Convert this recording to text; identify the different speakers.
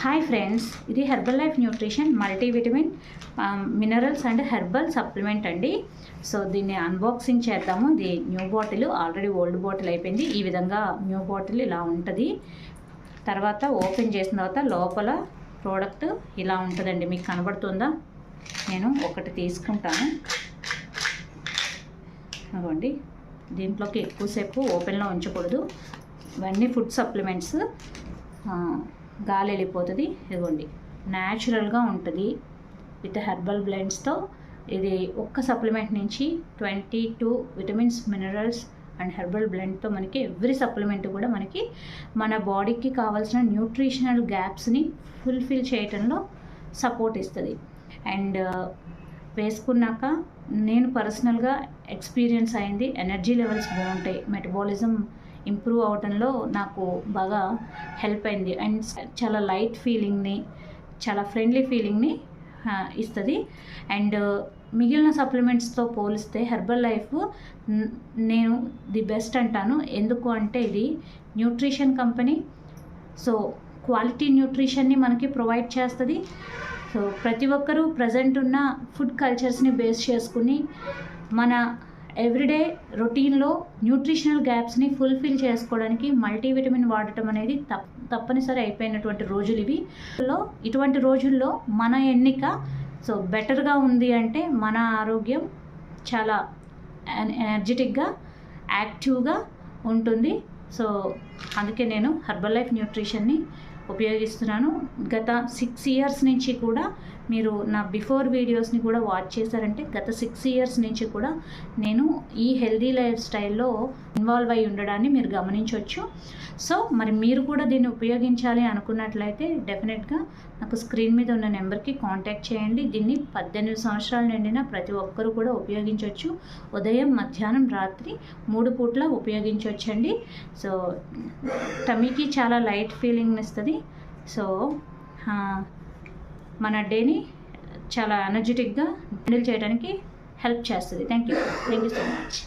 Speaker 1: Hi friends ఇది Herbalife nutrition multivitamin minerals and herbal supplement అండి. So దీన్ని unboxing చేద్దాము. ఇది new bottle already old bottle అయిపోయింది. ఈ విధంగా న్యూ బాటిల్ ఇలా ఉంటుంది. తర్వాత ఓపెన్ చేసిన తర్వాత లోపల ప్రోడక్ట్ ఇలా ఉంటుందండి. మీకు కనబడుతుందా? నేను ఒకటి తీసుకుంటాను. అవ్వండి దీంట్లోకి ఎక్కువసేపు ఓపెన్లో ఉంచకూడదు. ఇవన్నీ ఫుడ్ సప్లిమెంట్స్ గాలి వెళ్ళిపోతుంది. ఇదిగోండి. న్యాచురల్గా ఉంటుంది. విత్ హెర్బల్ బ్లెండ్స్తో ఇది ఒక్క సప్లిమెంట్ నుంచి twenty two vitamins minerals and herbal బ్లెండ్తో మనకి ఎవ్రీ సప్లిమెంట్ కూడా మనకి మన బాడీకి కావాల్సిన న్యూట్రిషనల్ గ్యాప్స్ని ఫుల్ఫిల్ చేయటంలో సపోర్ట్ ఇస్తుంది. అండ్ వేసుకున్నాక నేను పర్సనల్గా ఎక్స్పీరియన్స్ అయింది. ఎనర్జీ లెవెల్స్ బాగుంటాయి. మెటబాలిజం ఇంప్రూవ్ అవడంలో నాకు బాగా హెల్ప్ అయింది. అండ్ చాలా లైట్ ఫీలింగ్ని చాలా ఫ్రెండ్లీ ఫీలింగ్ని ఇస్తుంది. అండ్ మిగిలిన సప్లిమెంట్స్తో పోలిస్తే హెర్బల్ లైఫ్ నేను ది బెస్ట్ అంటాను. ఎందుకు అంటే ఇది న్యూట్రిషన్ కంపెనీ. సో క్వాలిటీ న్యూట్రిషన్ని మనకి ప్రొవైడ్ చేస్తుంది. సో ప్రతి ఒక్కరూ ప్రజెంట్ ఉన్న ఫుడ్ కల్చర్స్ని బేస్ చేసుకుని మన ఎవ్రీడే రొటీన్లో న్యూట్రిషనల్ గ్యాప్స్ని ఫుల్ఫిల్ చేసుకోవడానికి మల్టీవిటమిన్ వాడటం అనేది తప్ తప్పనిసరి అయిపోయినటువంటి రోజులు ఇవి. లో ఇటువంటి రోజుల్లో మన ఎన్నిక సో బెటర్గా ఉంది అంటే మన ఆరోగ్యం చాలా ఎనర్జెటిక్గా యాక్టివ్గా ఉంటుంది. సో అందుకే నేను హర్బల్ లైఫ్ న్యూట్రిషన్ని ఉపయోగిస్తున్నాను. గత సిక్స్ ఇయర్స్ నుంచి కూడా మీరు నా బిఫోర్ వీడియోస్ని కూడా వాచ్ చేశారంటే గత సిక్స్ ఇయర్స్ నుంచి కూడా నేను ఈ హెల్దీ లైఫ్ స్టైల్లో ఇన్వాల్వ్ అయి ఉండడాన్ని మీరు గమనించవచ్చు సో మరి మీరు కూడా దీన్ని ఉపయోగించాలి అనుకున్నట్లయితే డెఫినెట్గా నాకు స్క్రీన్ మీద ఉన్న నెంబర్కి కాంటాక్ట్ చేయండి. దీన్ని పద్దెనిమిది సంవత్సరాల నిండిన ప్రతి ఒక్కరూ కూడా ఉపయోగించవచ్చు ఉదయం మధ్యాహ్నం రాత్రి మూడు పూట్ల ఉపయోగించవచ్చండి సో టమీకి చాలా లైట్ ఫీలింగ్ ఇస్తుంది. సో మన డేని చాలా ఎనర్జెటిక్గా హ్యాండిల్ చేయడానికి హెల్ప్ చేస్తుంది. Thank you thank you so much